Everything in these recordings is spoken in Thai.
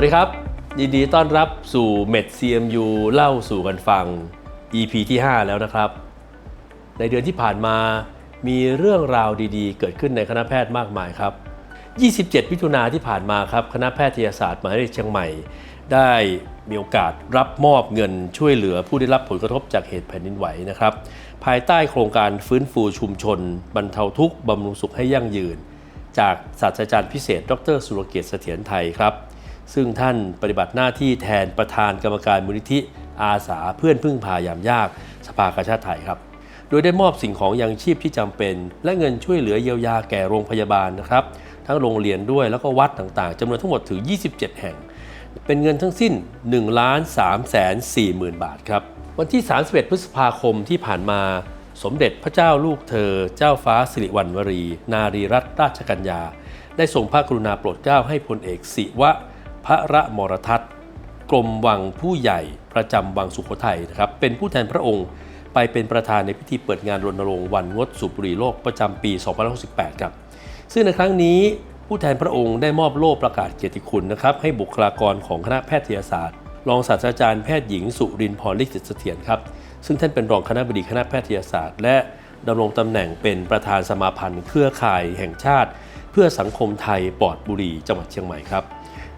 วัสดีครับ ยินดีต้อนรับสู่ Med CMU เล่าสู่กันฟัง EP ที่ 5 แล้วนะครับ ในเดือนที่ผ่านมามีเรื่องราวดีๆ เกิดขึ้นในคณะแพทย์มากมายครับ 27มิถุนาที่ผ่านมาครับ คณะแพทยศาสตร์มหาวิทยาลัยเชียงใหม่ ได้มีโอกาสรับมอบเงินช่วยเหลือผู้ได้รับผลกระทบจากเหตุแผ่นดินไหวนะครับ ภายใต้โครงการฟื้นฟูชุมชน บรรเทาทุกข์บำรุงสุขให้ยั่งยืน จากศาสตราจารย์พิเศษ ดร สุรเกียรติเสถียรไทยครับ ซึ่งท่านปฏิบัติหน้าที่แทนประธานกรรมการมูลนิธิอาสาเพื่อนพึ่งพายามยาก สภากาชาติไทยครับ โดยได้มอบสิ่งของยังชีพที่จำเป็น และเงินช่วยเหลือเยียวยาแก่โรงพยาบาลนะครับ ทั้งโรงเรียนด้วยแล้วก็วัดต่างๆจำนวนทั้งหมดถึง 27 แห่ง เป็นเงินทั้งสิ้น1ล้าน3แสน4หมื่นบาทครับวันที่ 31 พฤษภาคมที่ผ่านมาสมเด็จพระเจ้าลูกเธอ เจ้าฟ้าสิริวัณวรี นารีรัตนราชกัญญา ได้ทรงพระกรุณาโปรดเกล้าให้พลเอกศิวะ พระระมรทัตกรมวังผู้ใหญ่ประจำวังสุโขทัยนะครับเป็นผู้แทนพระองค์ไปเป็นประธานในพิธีเปิดงานรณรงค์วันงดสูบบุหรี่โลกประจำปี2568ครับซึ่งในครั้งนี้ผู้แทนพระองค์ได้มอบโล่ประกาศเกียรติคุณนะครับให้บุคลากรของคณะแพทยศาสตร์ รองศาสตราจารย์แพทย์หญิงสุรินทร์พรลิขิตเสถียรครับซึ่งท่านเป็นรองคณะบดีคณะแพทยศาสตร์ และดำรงตำแหน่งเป็นประธานสมาพันธ์ เครือข่ายแห่งชาติ เพื่อสังคมไทยปลอดบุหรี่จังหวัดเชียงใหม่ครับ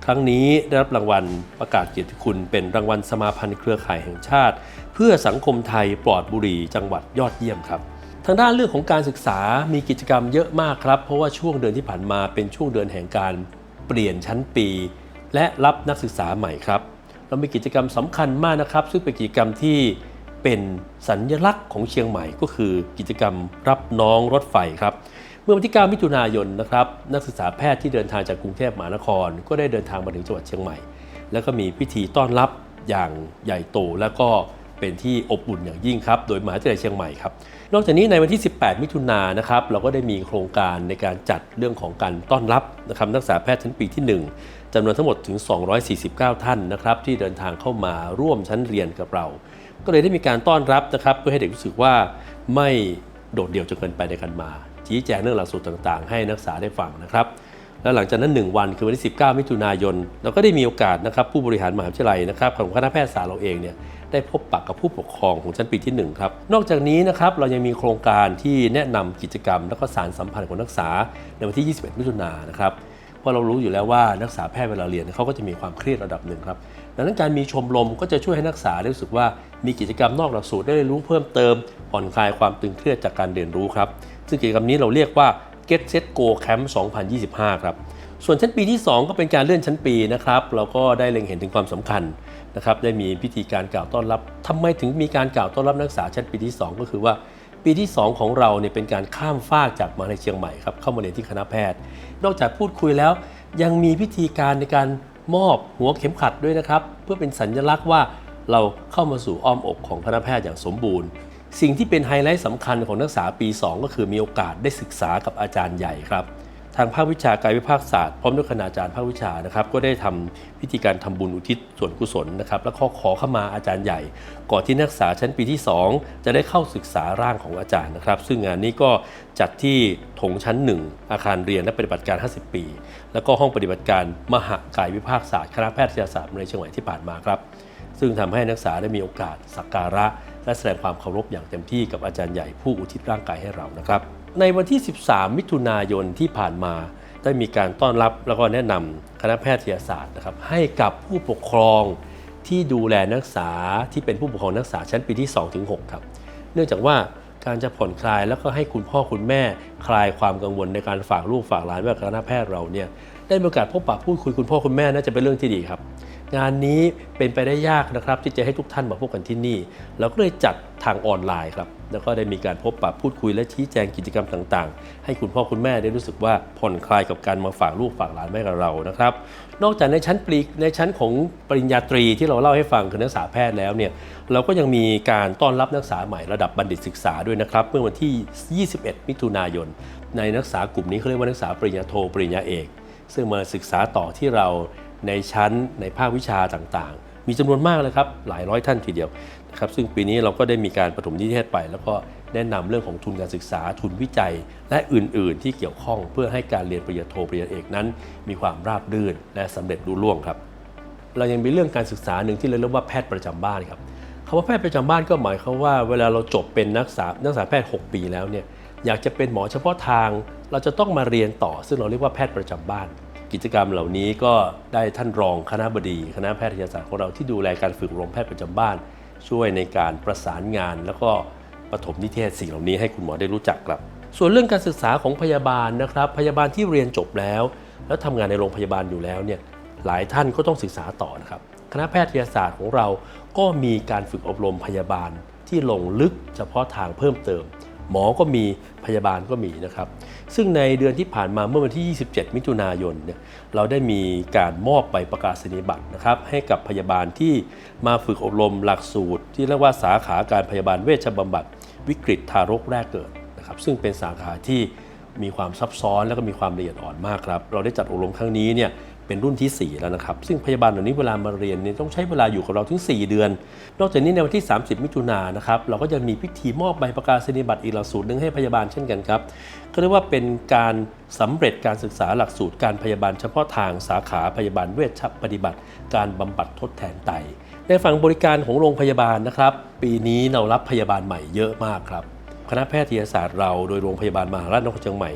ครั้งนี้ได้รับรางวัลประกาศเกียรติคุณ เป็นรางวัลสมาพันธ์เครือข่ายแห่งชาติ เพื่อสังคมไทยปลอดบุหรี่จังหวัดยอดเยี่ยมครับ ทางด้านเรื่องของการศึกษามีกิจกรรมเยอะมากครับ เพราะว่าช่วงเดือนที่ผ่านมาเป็นช่วงเดือนแห่งการเปลี่ยนชั้นปี และรับนักศึกษาใหม่ครับ เรามีกิจกรรมสำคัญมากนะครับ ซึ่งเป็นกิจกรรมที่เป็นสัญลักษณ์ของเชียงใหม่ก็คือกิจกรรมรับน้องรถไฟครับ เมื่อวันที่ 9 มิถุนายนนะครับนักศึกษาแพทย์ที่เดินทางจากกรุงเทพมหานคร ก็ได้เดินทางมาถึงจังหวัดเชียงใหม่ แล้วก็มีพิธีต้อนรับอย่างใหญ่โตแล้วก็เป็นที่อบอุ่นอย่างยิ่งครับ โดยมหาวิทยาลัยเชียงใหม่ครับ นอกจากนี้ในวันที่ 18 มิถุนายนนะครับ เราก็ได้มีโครงการในการจัดเรื่องของการต้อนรับนะครับนักศึกษาแพทย์ชั้นปีที่ 1จำนวนทั้งหมดถึง 249 ท่านนะครับที่เดินทางเข้ามาร่วมชั้นเรียนกับเรา ก็เลยได้มีการต้อนรับนะครับเพื่อให้เด็กรู้สึกว่าไม่โดดเดี่ยวจนเกินไปในการมา ชี้แจงเรื่องหลักสูตรต่าง ๆ ให้นักศึกษาได้ฟังนะครับ แล้วหลังจากนั้น 1 วันคือวันที่ 19 มิถุนายน เราก็ได้มีโอกาสนะครับผู้บริหารมหาวิทยาลัยนะครับของคณะแพทยศาสตร์เราเองเนี่ยได้พบปะกับผู้ปกครองของชั้นปีที่ 1 ครับ นอกจากนี้นะครับเรายังมีโครงการที่แนะนำกิจกรรม และก็สารสัมพันธ์ของนักศึกษาในวันที่ 21 มิถุนายนนะครับเพราะเรารู้อยู่แล้วว่านักศึกษาแพทย์เวลาเรียนเขาก็จะมีความเครียดระดับหนึ่งครับ ดังนั้นการมีชมรมก็จะช่วยให้นักศึกษาได้รู้สึกว่ามีกิจกรรมนอกหลักสูตรได้เรียนรู้เพิ่มเติมผ่อนคลายความตึงเครียดจากการเรียนรู้ครับ ซึ่งกิจกรรมนี้เราเรียกว่า Get Set Go Camp 2025 ครับ ส่วนชั้นปีที่ 2 ก็เป็นการเลื่อนชั้นปีนะครับ เราก็ได้เล็งเห็นถึงความสำคัญนะครับ ได้มีพิธีการกล่าวต้อนรับทำไมถึงมีการกล่าวต้อนรับนักศึกษาชั้นปีที่ 2 ก็คือว่าปีที่ 2 ของเราเนี่ยเป็นการข้ามฟากจากมหาวิทยาลัยเชียงใหม่ครับเข้ามาเรียนที่คณะแพทย์ นอกจากพูดคุยแล้วยังมีพิธีการในการมอบหัวเข็มขัดด้วยนะครับ เพื่อเป็นสัญลักษณ์ว่าเราเข้ามาสู่อ้อมอกของคณะแพทย์อย่างสมบูรณ์ สิ่งที่เป็นไฮไลท์สำคัญของนักศึกษาปี 2 ก็คือมีโอกาสได้ศึกษากับอาจารย์ใหญ่ครับทางภาควิชากายวิภาคศาสตร์พร้อมด้วยคณาจารย์ภาควิชานะครับก็ได้ทำพิธีการทำบุญอุทิศส่วนกุศลนะครับแล้วก็ขอเข้ามาอาจารย์ใหญ่ ก่อนที่นักศึกษาชั้นปีที่ 2 จะได้เข้าศึกษาร่างของอาจารย์นะครับ ซึ่งงานนี้ก็จัดที่โถงชั้น 1 อาคารเรียนและปฏิบัติการ 50 ปี แล้วก็ห้องปฏิบัติการมหากายวิภาคศาสตร์คณะแพทยศาสตร์ในเชียงใหม่ที่ผ่านมาครับ ซึ่งทำให้นักศึกษาได้มีโอกาสสักการะ และแสดงความเคารพอย่างเต็มที่กับอาจารย์ใหญ่ผู้อุทิศร่างกายให้เรานะครับ ในวันที่ 13 มิถุนายนที่ผ่านมา ได้มีการต้อนรับแล้วก็แนะนำคณะแพทยศาสตร์นะครับให้กับผู้ปกครองที่ดูแลนักศึกษาที่เป็นผู้ปกครองนักศึกษาชั้นปีที่ 2-6 ครับ เนื่องจากว่าการจะผ่อนคลายแล้วก็ให้คุณพ่อคุณแม่คลายความกังวลในการฝากลูกฝากหลานไว้กับคณะแพทย์เราเนี่ยได้มีโอกาสพบปะพูดคุยคุณพ่อคุณแม่น่าจะเป็นเรื่องที่ดีครับ งานนี้เป็นไปได้ยากนะครับ ที่จะให้ทุกท่านมาพบกันที่นี่ เราก็เลยจัดทางออนไลน์ครับ แล้วก็ได้มีการพบปะพูดคุยและชี้แจงกิจกรรมต่างๆ ให้คุณพ่อคุณแม่ได้รู้สึกว่าผ่อนคลายกับการมาฝากลูกฝากหลานไว้กับเรานะครับ นอกจากในชั้นปลีกในชั้นของปริญญาตรีที่เราเล่าให้ฟังคือนักศึกษาแพทย์แล้วเนี่ยเราก็ยังมีการต้อนรับนักศึกษาใหม่ระดับบัณฑิตศึกษาด้วยนะครับเมื่อวันที่ 21 มิถุนายน ในนักศึกษากลุ่มนี้เขาเรียกว่านักศึกษาปริญญาโทปริญญาเอกซึ่งมาศึกษาต่อที่เรา ในชั้นในภาควิชาต่างๆ มีจำนวนมากเลยครับหลายร้อยท่านทีเดียวนะครับซึ่งปีนี้เราก็ได้มีการปฐมนิเทศไป แล้วก็แนะนำเรื่องของทุนการศึกษาทุนวิจัย และอื่นๆ ที่เกี่ยวข้องเพื่อให้การเรียนปริญญาโทปริญญาเอกนั้น มีความราบรื่นและสำเร็จรุ่ล่วงครับเรายังมีเรื่องการศึกษาหนึ่งที่เราเรียกว่าแพทย์ประจำบ้านครับคำว่าแพทย์ประจำบ้านก็หมายความว่า เวลาเราจบเป็นนักศึกษานักศึกษาแพทย์ 6 ปีแล้วเนี่ยอยากจะเป็นหมอเฉพาะทาง เราจะต้องมาเรียนต่อ ซึ่งเราเรียกว่าแพทย์ประจำบ้าน กิจกรรมเหล่านี้ก็ได้ท่านรองคณะบดี คณะแพทยศาสตร์ของเราที่ดูแลการฝึกอบรมแพทย์ประจำบ้าน ช่วยในการประสานงาน แล้วก็ปฐมนิเทศสิ่งเหล่านี้ให้คุณหมอได้รู้จักครับ ส่วนเรื่องการศึกษาของพยาบาลนะครับ พยาบาลที่เรียนจบแล้ว แล้วทำงานในโรงพยาบาลอยู่แล้วเนี่ยหลายท่านก็ต้องศึกษาต่อนะครับคณะแพทยศาสตร์ของเราก็มีการฝึกอบรมพยาบาลที่ลงลึกเฉพาะทางเพิ่มเติม หมอก็มีพยาบาลก็มีนะครับ ซึ่งในเดือนที่ผ่านมาเมื่อวันที่ 27 มิถุนายนเนี่ยเราได้มีการมอบใบประกาศนียบัตรนะครับให้กับพยาบาลที่มาฝึกอบรมหลักสูตร ที่เรียกว่าสาขาการพยาบาลเวชบำบัดวิกฤตทารกแรกเกิดนะครับซึ่งเป็นสาขาที่มีความซับซ้อนและก็มีความละเอียดอ่อนมากครับ เราได้จัดอบรมครั้งนี้เนี่ย เป็นรุ่นที่ 4 แล้วนะครับ ซึ่งพยาบาลเหล่านี้เวลามาเรียนเนี่ยต้องใช้เวลาอยู่กับเราถึง 4 เดือน นอกจากนี้ในวันที่ 30 มิถุนายนนะครับเราก็จะมีพิธีมอบใบประกาศนียบัตรอีกหลักสูตรหนึ่งให้พยาบาลเช่นกันครับก็เรียกว่าเป็นการสำเร็จการศึกษาหลักสูตรการพยาบาลเฉพาะทางสาขาพยาบาลเวชปฏิบัติ การบำบัดทดแทนไต ในฝั่งบริการของโรงพยาบาลนะครับ ปีนี้เรารับพยาบาลใหม่เยอะมากครับคณะแพทยศาสตร์เราโดยโรงพยาบาลมหาราชนครเชียงใหม่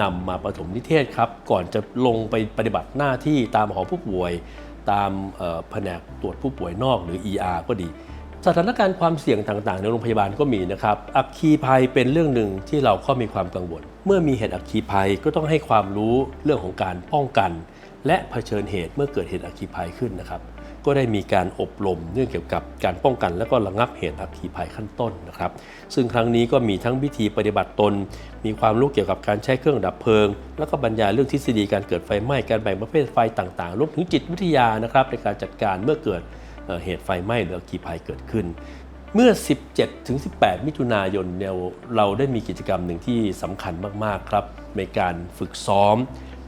นำมาปฐมนิเทศครับ ก่อนจะลงไปปฏิบัติหน้าที่ตามหอผู้ป่วย ตามแผนกตรวจผู้ป่วยนอกหรือ ER ก็ดี สถานการณ์ความเสี่ยงต่างๆ ในโรงพยาบาลก็มีนะครับ อัคคีภัยเป็นเรื่องหนึ่งที่เราก็มีความกังวล เมื่อมีเหตุอัคคีภัยก็ต้องให้ความรู้เรื่องของการป้องกัน และเผชิญเหตุเมื่อเกิดเหตุอัคคีภัยขึ้นนะครับ ก็ได้มีการอบรมเรื่องเกี่ยวกับการป้องกัน และก็ระงับเหตุอัคคีภัยขั้นต้นนะครับ ซึ่งครั้งนี้ก็มีทั้งวิธีปฏิบัติตน มีความรู้เกี่ยวกับการใช้เครื่องดับเพลิง แล้วก็บรรยายเรื่องทฤษฎีการเกิดไฟไหม้การแบ่งประเภทไฟต่างๆรวมถึงจิตวิทยานะครับในการจัดการเมื่อเกิดเหตุไฟไหม้หรืออัคคีภัยเกิดขึ้นเมื่อ 17 ถึง 18 มิถุนายนเนี่ยเราได้มีกิจกรรมหนึ่งที่สำคัญมาก ๆ ครับ ในการฝึกซ้อม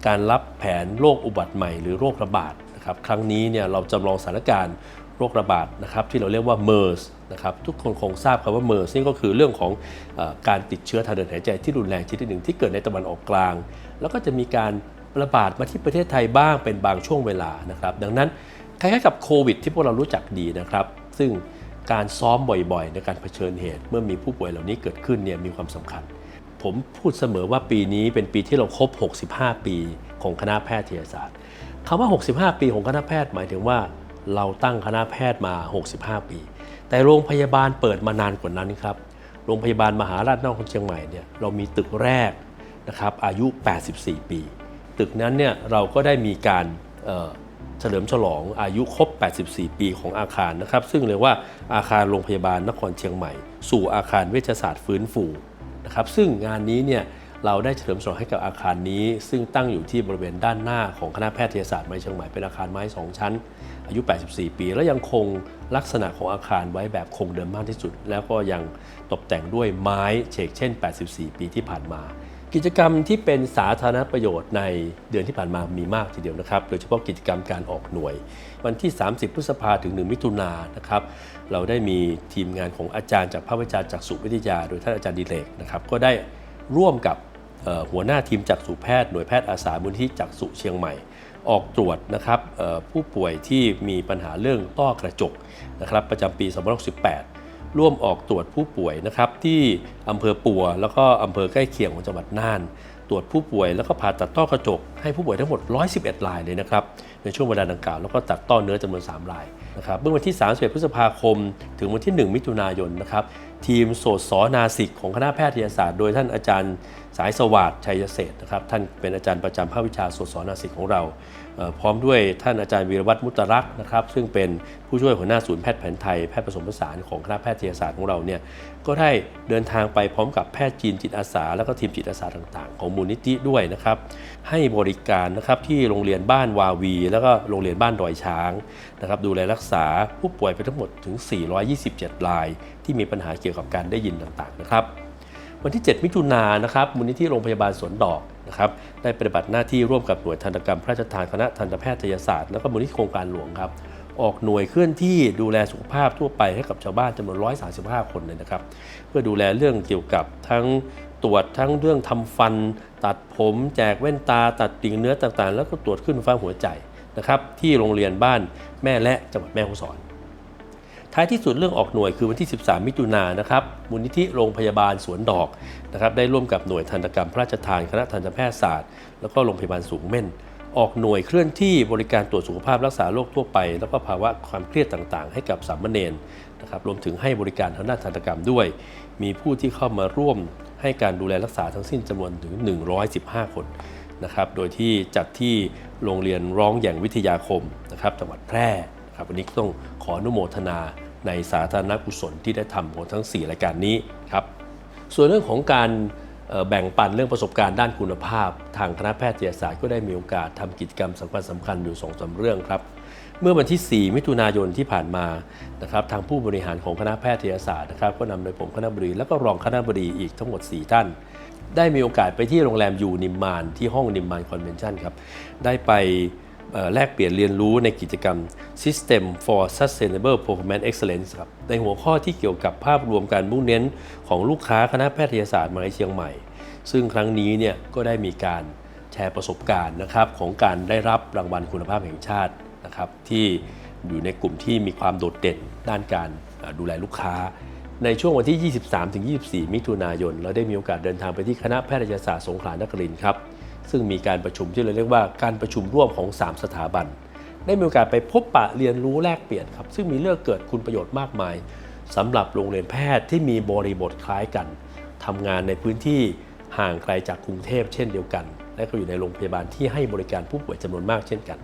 การรับแผนโรคอุบัติใหม่หรือโรคระบาด นะครับครั้งนี้เนี่ยเราจำลองสถานการณ์โรคระบาดนะครับที่เราเรียกว่า MERS นะครับทุกคนคงทราบคำว่า MERS นี่ก็คือเรื่องของอการติดเชื้อทางเดินหายใจที่รุนแรงชนิดหนึ่งที่เกิดในตะวันออกกลาง แล้วก็จะมีการระบาดมาที่ประเทศไทยบ้างเป็นบางช่วงเวลานะครับดังนั้นคล้ายๆกับโควิดที่พวกเรารู้จักดีนะครับซึ่งการซ้อมบ่อยๆ ในการเผชิญเหตุ เมื่อมีผู้ป่วยเหล่านี้เกิดขึ้นเนี่ยมีความสำคัญ ผมพูดเสมอว่าปีนี้เป็นปีที่เราครบ 65 ปีของคณะแพทยศาสตร์ คำว่า 65 ปีของคณะแพทย์หมายถึงว่าเราตั้งคณะแพทย์มา 65 ปี แต่โรงพยาบาลเปิดมานานกว่านั้นครับ โรงพยาบาลมหาราชนครเชียงใหม่เนี่ยเรามีตึกแรกนะครับอายุ 84 ปี ตึกนั้นเนี่ยเราก็ได้มีการเอ่อเฉลิมฉลองอายุครบ 84 ปีของอาคารนะครับ ซึ่งเรียกว่าอาคารโรงพยาบาลนครเชียงใหม่ สู่อาคารเวชศาสตร์ฟื้นฟูนะครับ ซึ่งงานนี้เนี่ย เราได้เฉลิมฉลองให้กับอาคารนี้ ซึ่งตั้งอยู่ที่บริเวณด้านหน้าของคณะแพทยศาสตร์มหายเชียงใหม่เป็นอาคารไม้ 2 ชั้น อายุ 84 ปี และยังคงลักษณะของอาคารไว้แบบคงเดิมมากที่สุด แล้วก็ยังตกแต่งด้วยไม้เฉกเช่น 84 ปีที่ผ่านมา กิจกรรมที่เป็นสาธารณประโยชน์ในเดือนที่ผ่านมามีมากทีเดียวนะครับ โดยเฉพาะกิจกรรมการออกหน่วย วันที่ 30 พฤษภาถึง 1 มิถุนายนนะครับเราได้มีทีมงานของอาจารย์จากภาควิชาจักษุวิทยา โดยท่านอาจารย์ดิเลกนะครับก็ได้ร่วมกับ หัวหน้าทีมจักษุแพทย์หน่วยแพทย์อาสามูลที่จักษุเชียงใหม่ ออกตรวจนะครับผู้ป่วยที่มีปัญหาเรื่องต้อกระจกนะครับประจำปี2568 ร่วมออกตรวจผู้ป่วยนะครับที่อำเภอปัว แล้วก็อำเภอใกล้เคียงของจังหวัดน่าน ตรวจผู้ป่วยแล้วก็ผ่าตัดต้อกระจก ให้ผู้ป่วยทั้งหมด 111รายเลยนะครับในช่วงเวลาดังกล่าวแล้วก็ตัดต้อเนื้อจำนวน 3 รายนะครับเมื่อวันที่ 31 พฤษภาคม ถึงวันที่ 1 มิถุนายนนะครับทีมโสตสอนาสิกของคณะแพทยศาสตร์ โดยท่านอาจารย์ สายสวัสดิ์ชัยเศษนะครับท่านเป็นอาจารย์ประจำภาควิชาโสตสอนาสิกของเรา พร้อมด้วยท่านอาจารย์วีรวัตรมุตรักษ์นะครับ ซึ่งเป็นผู้ช่วยหัวหน้าศูนย์แพทย์แผนไทยแพทย์ผสมผสานของคณะแพทยศาสตร์ของเราเนี่ยก็ได้เดินทางไปพร้อมกับแพทย์จีนจิตอาสา แล้วก็ทีมจิตอาสาต่างๆ ของมูลนิธิด้วยนะครับให้บริการนะครับที่โรงเรียนบ้านวาวี แล้วก็โรงเรียนบ้านดอยช้างนะครับดูแลรักษาผู้ป่วยไปทั้งหมดถึง 427 ราย ที่มีปัญหาเกี่ยวกับการได้ยินต่างๆนะครับ วันที่ 7 มิถุนายนนะครับมูลนิธิโรงพยาบาลสวนดอกนะครับได้ปฏิบัติหน้าที่ร่วมกับหน่วยทันตกรรมพระราชทานคณะทันตแพทยศาสตร์แล้วก็มูลนิธิโครงการหลวงครับออกหน่วยเคลื่อนที่ดูแลสุขภาพทั่วไปให้กับชาวบ้านจำนวน 135 คนเลยนะครับ เพื่อดูแลเรื่องเกี่ยวกับทั้งตรวจทั้งเรื่องทำฟัน ตัดผมแจกแว่นตา ตัดติ่งเนื้อต่างๆ แล้วก็ตรวจขึ้นฟฟ้าหัวใจนะครับที่โรงเรียนบ้านแม่และจังหวัดแม่ฮ่องสอน ท้ายที่สุดเรื่องออกหน่วยคือวันที่ 13 มิถุนายนนะครับมูลนิธิโรงพยาบาลสวนดอกนะครับได้ร่วมกับหน่วยทันตกรรมพระราชทานคณะทันตแพทยศาสตร์ แล้วก็โรงพยาบาลสูงเม่น ออกหน่วยเคลื่อนที่บริการตรวจสุขภาพรักษาโรคทั่วไป แล้วก็ภาวะความเครียดต่างๆ ให้กับสามเณรนะครับรวมถึงให้บริการทางด้านทันตกรรมด้วย มีผู้ที่เข้ามาร่วมให้การดูแลรักษาทั้งสิ้นจำนวนถึง 115 คนนะครับ โดยที่จัดที่โรงเรียนร้องอย่างวิทยาคมนะครับจังหวัดแพร่นะครับวันนี้ต้องขออนุโมทนา ในสาธารณกุศลที่ได้ทำของทั้ง 4 รายการนี้ครับส่วนเรื่องของการแบ่งปันเรื่องประสบการณ์ด้านคุณภาพ ทางคณะแพทยศาสตร์ก็ได้มีโอกาสทำกิจกรรมสำคัญสำคัญอยู่สองสามเรื่องครับ เมื่อวันที่ 4 มิถุนายนที่ผ่านมานะครับทางผู้บริหารของคณะแพทยศาสตร์นะครับก็นำโดยผมคณะบดีและก็รองคณะบดีอีกทั้งหมด 4 ท่าน ได้มีโอกาสไปที่โรงแรมยูนิมมานที่ห้องนิมมานคอนเวนชั่นครับได้ไป แลกเปลี่ยนเรียนรู้ในกิจกรรม System for Sustainable Performance Excellence ครับในหัวข้อที่เกี่ยวกับภาพรวมการมุ่งเน้นของลูกค้าคณะแพทยศาสตร์มหาวิทยาลัยเชียงใหม่ ซึ่งครั้งนี้เนี่ยก็ได้มีการแชร์ประสบการณ์นะครับของการได้รับรางวัลคุณภาพแห่งชาตินะครับที่อยู่ในกลุ่มที่มีความโดดเด่นด้านการดูแลลูกค้า ในช่วงวันที่ 23-24 มิถุนายน เราได้มีโอกาสเดินทางไปที่คณะแพทยศาสตร์สงขลานครินทร์ครับ ซึ่งมีการประชุมที่เราเรียกว่าการประชุมร่วมของ 3 สถาบัน ได้มีโอกาสไปพบปะเรียนรู้แลกเปลี่ยนครับ ซึ่งมีเรื่องเกิดคุณประโยชน์มากมายสำหรับโรงเรียนแพทย์ที่มีบริบทคล้ายกันทำงานในพื้นที่ห่างไกลจากกรุงเทพเช่นเดียวกัน และก็อยู่ในโรงพยาบาลที่ให้บริการผู้ป่วยจำนวนมากเช่นกัน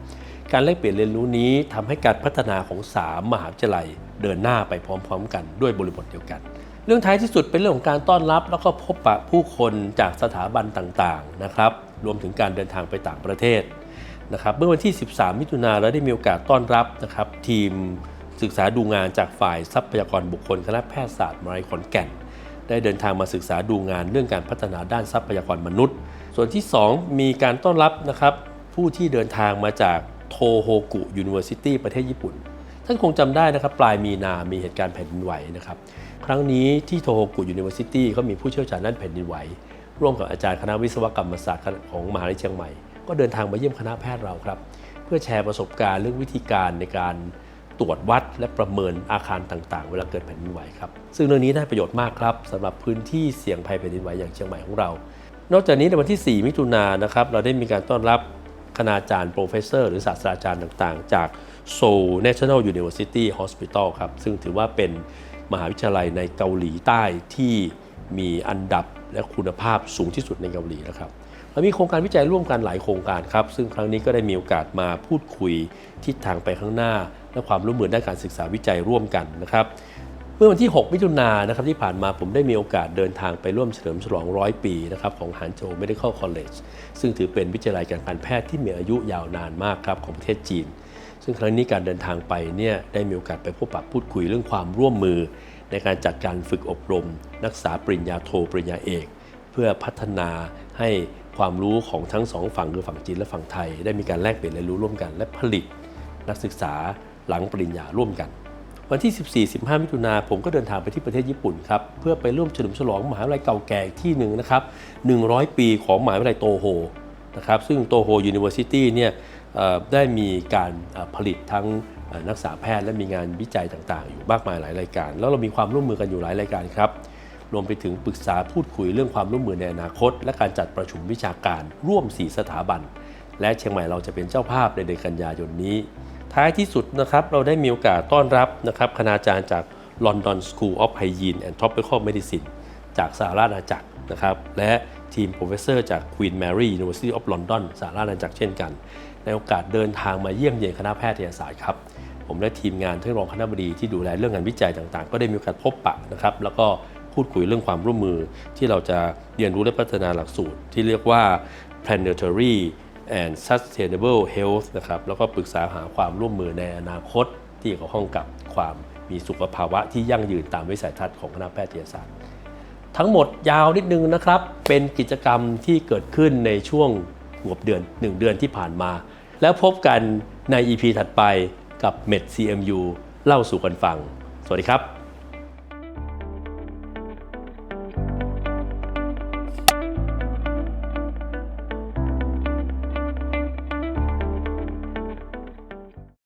การแลกเปลี่ยนเรียนรู้นี้ทำให้การพัฒนาของ 3 มหาวิทยาลัย เดินหน้าไปพร้อม ๆ กันด้วยบริบทเดียวกันเรื่องท้ายที่สุดเป็นเรื่องของการต้อนรับ แล้วก็พบปะผู้คนจากสถาบันต่างๆนะครับ รวมถึงการเดินทางไปต่างประเทศนะครับเมื่อวันที่ 13 มิถุนาเราได้มีโอกาสต้อนรับนะครับทีมศึกษาดูงานจากฝ่ายทรัพยากรบุคคลคณะแพทยศาสตร์มหาวิทยาลัยขอนแก่น ได้เดินทางมาศึกษาดูงานเรื่องการพัฒนาด้านทรัพยากรมนุษย์ ส่วนที่ 2 มีการต้อนรับนะครับผู้ที่เดินทางมาจากโทโฮกุยูนิเวอร์ซิตี้ประเทศญี่ปุ่น ท่านคงจำได้นะครับปลายมีนา มีเหตุการณ์แผ่นดินไหวนะครับครั้งนี้ที่โทโฮกุยูนิเวอร์ซิตี้เขามีผู้เชี่ยวชาญด้านแผ่นดินไหว ร่วมกับอาจารย์คณะวิศวกรรมศาสตร์ของมหาวิทยาลัยเชียงใหม่ ก็เดินทางมาเยี่ยมคณะแพทย์เราครับ เพื่อแชร์ประสบการณ์เรื่องวิธีการในการตรวจวัดและประเมินอาคารต่างๆ เวลาเกิดแผ่นดินไหวครับ ซึ่งเรื่องนี้ได้ประโยชน์มากครับสำหรับพื้นที่เสี่ยงภัยแผ่นดินไหวอย่างเชียงใหม่ของเรา นอกจากนี้ในวันที่ 4 มิถุนายนนะครับเราได้มีการต้อนรับคณาจารย์โปรเฟสเซอร์หรือศาสตราจารย์ต่างๆ จาก Seoul National University Hospital ครับซึ่งถือว่าเป็นมหาวิทยาลัยในเกาหลีใต้ที่ มีอันดับและคุณภาพสูงที่สุดในเกาหลีนะครับเรามีโครงการวิจัยร่วมกันหลายโครงการครับ ซึ่งครั้งนี้ก็ได้มีโอกาสมาพูดคุยทิศทางไปข้างหน้า และความร่วมมือด้านการศึกษาวิจัยร่วมกันนะครับ เมื่อวันที่ 6 มิถุนายนนะครับที่ผ่านมาผมได้มีโอกาสเดินทางไปร่วมเฉลิมฉลองร้อยปีนะครับของหานโจ Medical College ซึ่งถือเป็นวิทยาลัยการแพทย์ที่มีอายุยาวนานมากครับของประเทศจีน ซึ่งครั้งนี้การเดินทางไปเนี่ยได้มีโอกาสไปพบปะพูดคุยเรื่องความร่วมมือ ในการจัดการฝึกอบรม นักศึกษาปริญญาโทปริญญาเอก เพื่อพัฒนาให้ความรู้ของทั้งสองฝั่งคือฝั่งจีนและฝั่งไทย ได้มีการแลกเปลี่ยนเรียนรู้ร่วมกัน และผลิตนักศึกษาหลังปริญญาร่วมกัน วันที่ 14-15 มิถุนาผมก็เดินทางไปที่ประเทศญี่ปุ่นครับเพื่อไปร่วมเฉลิมฉลองมหาวิทยาลัยเก่าแก่ที่หนึ่งนะครับ100 ปีของมหาวิทยาลัยโตโฮนะครับซึ่งโตโฮยูนิเวอร์ซิตี้เนี่ยได้มีการผลิตทั้ง นักศึกษาแพทย์และมีงานวิจัยต่างๆ อยู่มากมายหลายรายการ แล้วเรามีความร่วมมือกันอยู่หลายรายการครับรวมไปถึงปรึกษาพูดคุยเรื่องความร่วมมือในอนาคต และการจัดประชุมวิชาการร่วม 4 สถาบัน และเชียงใหม่เราจะเป็นเจ้าภาพในเดือนกันยายนนี้ ท้ายที่สุดนะครับเราได้มีโอกาสต้อนรับนะครับคณาจารย์จาก London School of Hygiene and Tropical Medicine จากสหราชอาณาจักรนะครับและทีม Professor จาก Queen Mary University of London สหราชอาณาจักรเช่นกัน ในโอกาสเดินทางมาเยี่ยมเยียนคณะแพทยศาสตร์ครับ ผมและทีมงานที่รองคณะบดีที่ดูแลเรื่องงานวิจัยต่างๆ ก็ได้มีโอกาสพบปะนะครับ แล้วก็พูดคุยเรื่องความร่วมมือที่เราจะเรียนรู้และพัฒนาหลักสูตร ที่เรียกว่า planetary and sustainable health นะครับแล้วก็ปรึกษาหาความร่วมมือในอนาคตที่เกี่ยวข้องกับความมีสุขภาวะที่ยั่งยืนตามวิสัยทัศน์ของคณะแพทยศาสตร์ ทั้งหมดยาวนิดนึงนะครับ เป็นกิจกรรมที่เกิดขึ้นในช่วงหัวเดือน 1 เดือนที่ผ่านมา แล้วพบกันใน EP ถัดไป กับ Med CMU เล่าสู่กันฟัง สวัสดีครับ